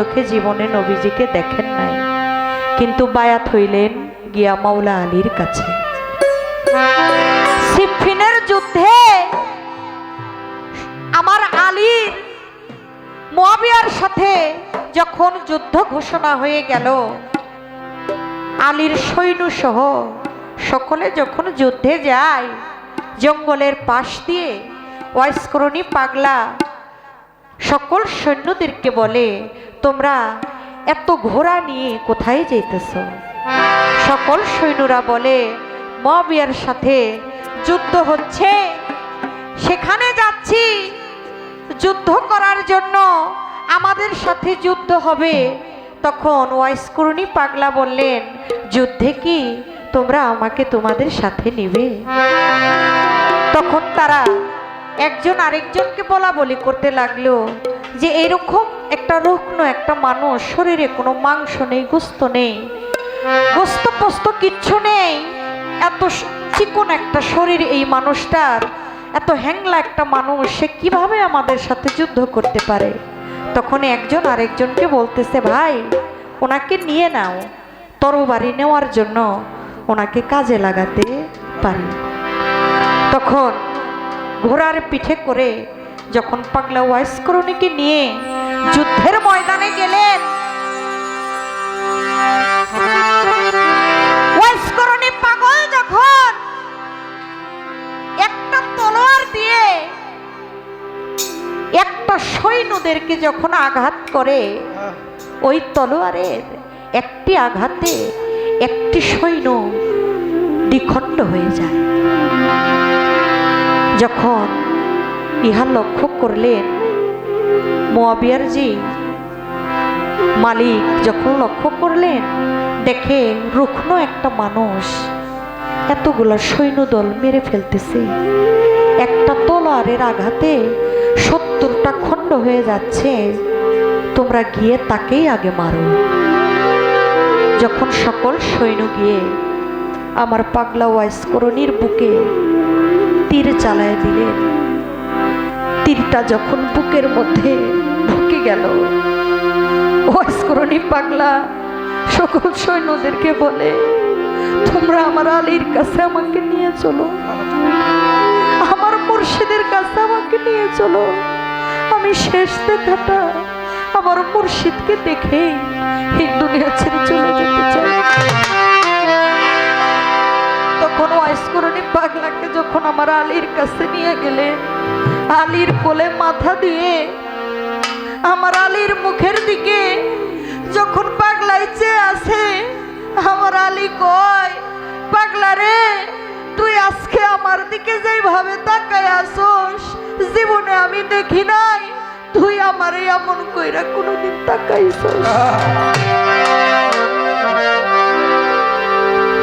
চোখে জীবনে নবীজিকে দেখেন নাই। কিন্তু বায়াত হইলেন গিয়া মাওলা আলীর কাছে। সিফিনের যুদ্ধে আমার আলীর মোয়াবিয়ার সাথে যখন যুদ্ধ ঘোষণা হয়ে গেল, আলীর সৈন্য সহ সকলে যখন যুদ্ধে যায়, জঙ্গলের পাশ দিয়ে ওয়াইস্করণী পাগলা সকল সৈন্যদেরকে বলে তোমরা এত ঘোড়া নিয়ে কোথায় যেতেছ সকল সৈন্যরা বলে, মবিয়ার সাথে যুদ্ধ হচ্ছে। সেখানে যাচ্ছি। যুদ্ধ করার জন্য আমাদের সাথে যুদ্ধ হবে। তখন ওয়াইস্করণী পাগলা বললেন, যুদ্ধে কি তোমরা আমাকে তোমাদের সাথে নিবে? তখন তারা একজন আরেকজনকে বলা বলি করতে লাগল। যে এরকম একটা রুগ্ন, একটা মানুষ, শরীরে কোনো মাংস নেই, গোস্ত নেই। গোস্ত পোস্ত কিচ্ছু নেই। এত চিকন একটা শরীর এই মানুষটার, এত হ্যাংলা একটা মানুষ, সে কীভাবে আমাদের সাথে যুদ্ধ করতে পারে? তখন একজন আরেকজনকে বলতেছে, ভাই, ওনাকে নিয়ে নাও। তরবারি নেওয়ার জন্য ওনাকে কাজে লাগাতে পারি। তখন ঘোড়ার পিঠে করে যখন পাগলা ওয়াইস্করণীকে নিয়ে যুদ্ধের ময়দানে গেলেন ওয়াইস্করণী পাগল যখন একটা তলোয়ার দিয়ে একটা সৈন্যদেরকে যখন আঘাত করে, ওই তলোয়ারের একটি আঘাতে একটি সৈন্য দ্বিখণ্ড হয়ে যায়। যখন ইহা লক্ষ্য করলেন মোয়াবিয়ার জি মালিক যখন লক্ষ্য করলেন দেখে রুগ্ন একটা মানুষ এতগুলা সৈন্যদল মেরে ফেলতেছে। একটা তলোয়ারের আঘাতে সত্তরটা খণ্ড হয়ে যাচ্ছে। তোমরা গিয়ে তাকেই আগে মারো। যখন সকল সৈন্য গিয়ে আমার পাগলা ওয়াইস্করণীর বুকে তীর চালায় দিলেন তীরটা যখন বুকের মধ্যে ঢুকে গেল ওয়াইস্করণী পাগলা সকল সৈন্যদেরকে বলে, তোমরা আমার আলীর কাছে আমাকে নিয়ে চলো। আমার মুর্শিদের কাছে আমাকে নিয়ে চলো। আমি শেষ দেখাটা আমার মুর্শিদকে দেখে এই দুনিয়া চলে যেতে চাই। তখন ওয়াইস্করণী পাগলাকে যখন আমার আলীর কাছে নিয়ে গেলে আলীর কোলে মাথা দিয়ে আমার আলীর মুখের দিকে যখন পাগলাই চেয়ে আসে আমার আলী কয়, পাগলা রে, তুই আজকে আমার দিকে যেভাবে তাকায় আসোস, জীবনে আমি দেখি নাই, তুই আমার এমন কইরা কোনোদিন তাকাইছস।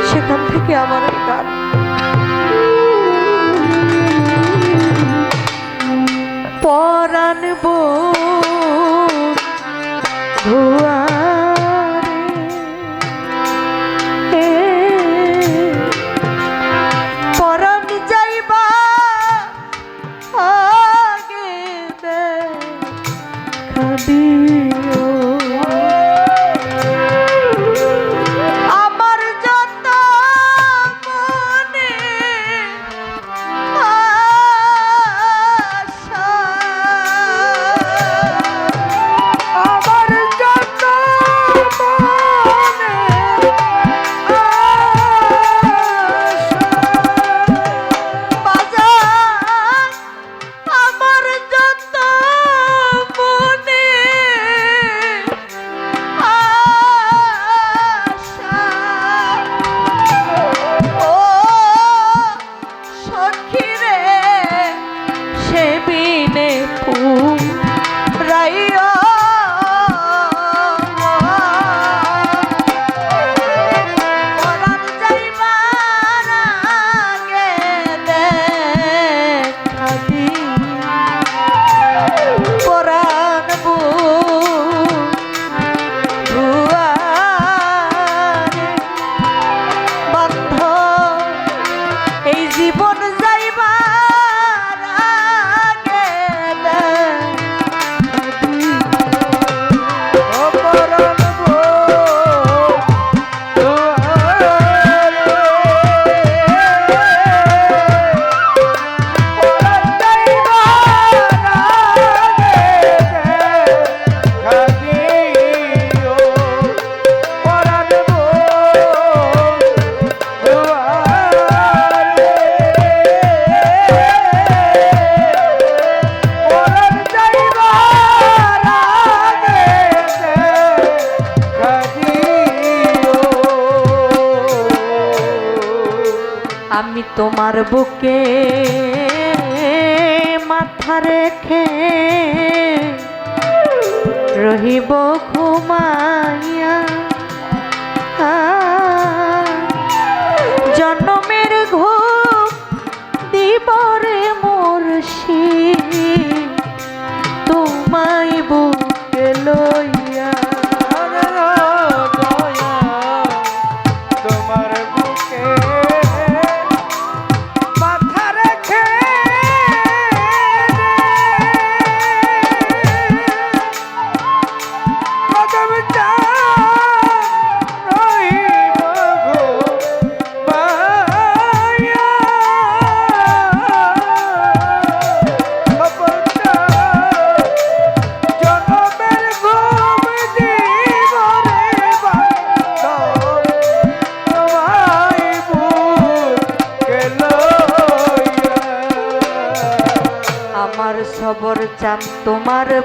সেখান থেকে আমার গান পরাণ ভুয়ারে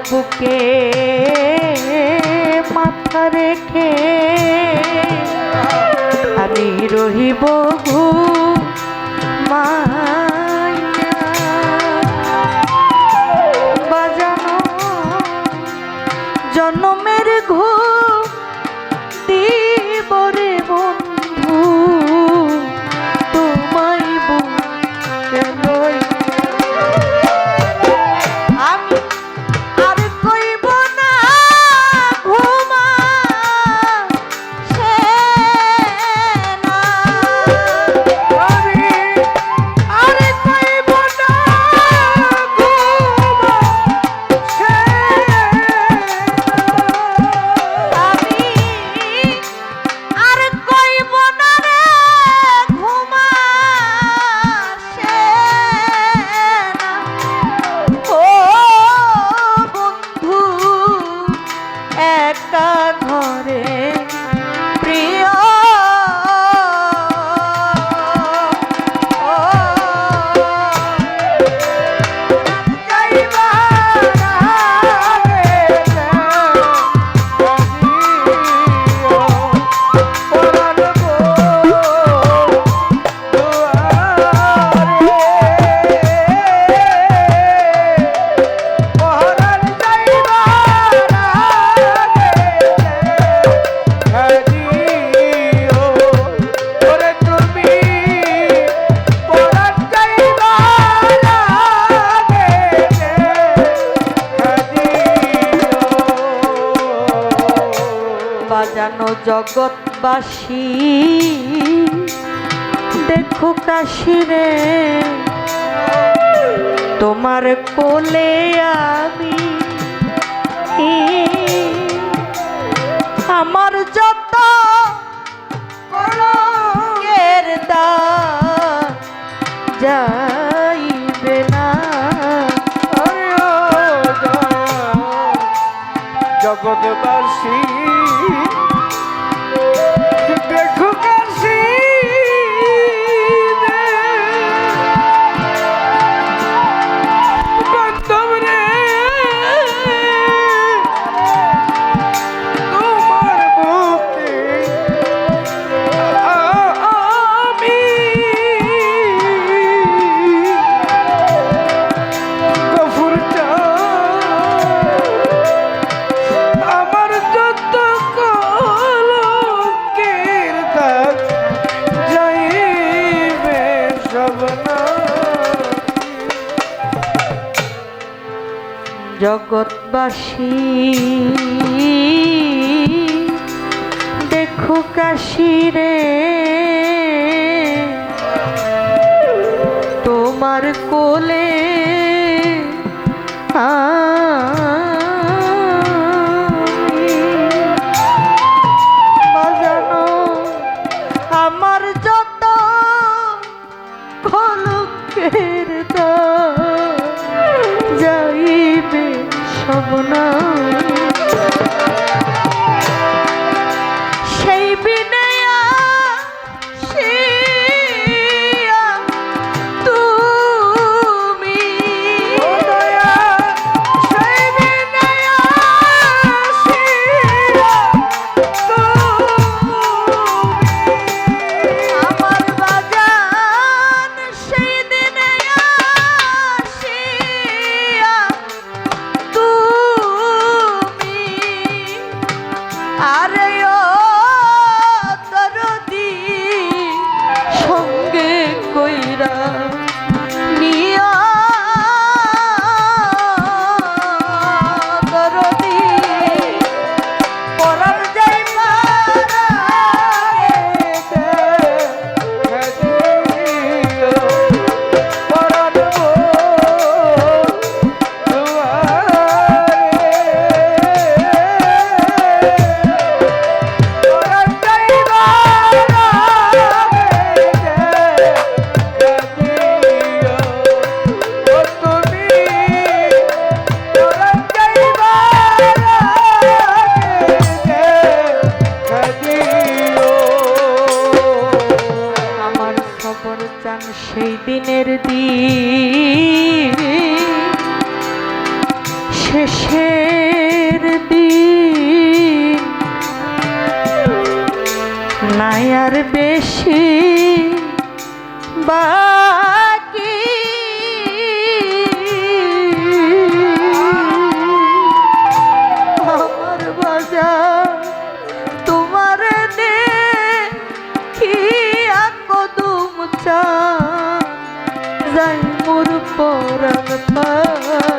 বুকে জগৎবাসী দেখো কাশিরে তোমার কোলে আমি আমার যত যাইবে না জগৎবাসী জগৎবাসী। দেখো কাশিরে তোমার কোলে সেই দিনের দিন শেষের দিন। নাই আর বেশি পরাণ